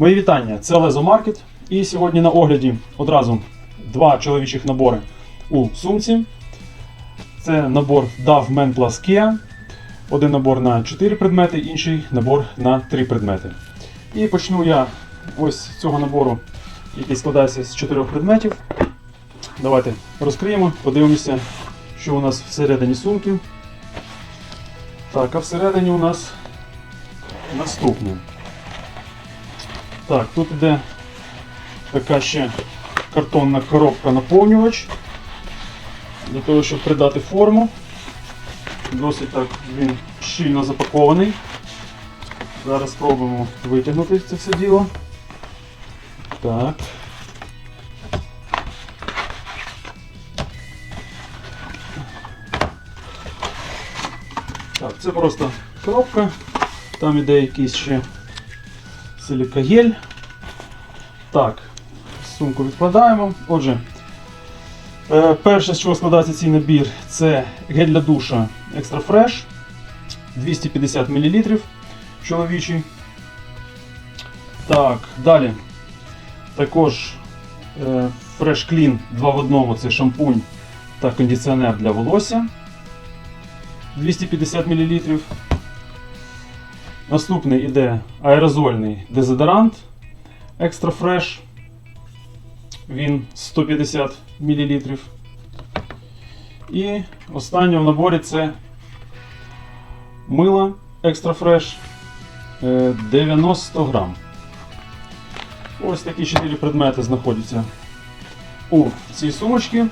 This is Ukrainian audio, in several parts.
Мої вітання, це Лезо Маркет. І сьогодні на огляді одразу два чоловічих набори у сумці. Це набор DAV Men Plus Kia. Один набор на 4 предмети, інший набор на 3 предмети. І почну я ось з цього набору, який складається з 4 предметів. Давайте розкриємо, подивимося, що у нас всередині сумки. Так, а всередині у нас наступне. Так, тут іде така ще картонна коробка наповнювач. Для того, щоб придати форму. Досить так він щільно запакований. Зараз спробуємо витягнути це все діло. Так. Так, це просто коробка. Там іде якийсь ще силікагель. Так, сумку відкладаємо. Отже, е, перше, з чого складається цей набір, це гель для душа Extra Fresh 250 мл чоловічий. Так, далі. Також е, Fresh Clean 2 в одному це шампунь та кондиціонер для волосся 250 мл. Наступний іде аерозольний дезодорант Extra Fresh. Він 150 мл. І останнє в наборі це мило Extra Fresh е, 90 грам. Ось такі 4 предмети знаходяться у цій сумочці.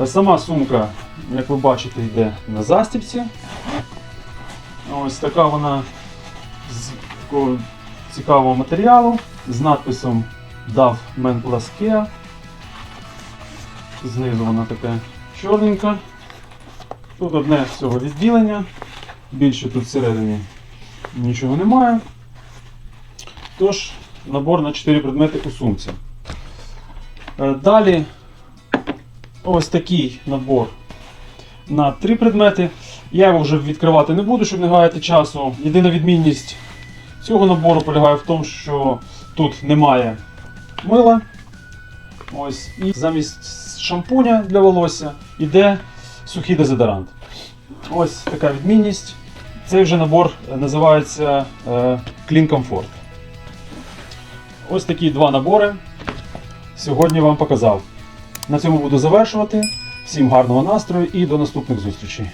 Е, Сама сумка, як ви бачите, йде на застібці. Ось така вона з такого цікавого матеріалу з надписом DAV Men Plus. Знизу вона така чорненька. Тут одне з цього відділення. Більше тут всередині нічого немає. Тож, набор на 4 предмети у сумці. Е, Далі ось такий набор на 3 предмети. Я його вже відкривати не буду, щоб не гаяти часу. Єдина відмінність цього набору полягає в тому, що тут немає мила. Ось, і замість шампуня для волосся йде сухий дезодорант. Ось така відмінність. Цей вже набор називається е, Clean Comfort. Ось такі два набори. Сьогодні вам показав. На цьому буду завершувати. Всім гарного настрою і до наступних зустрічей.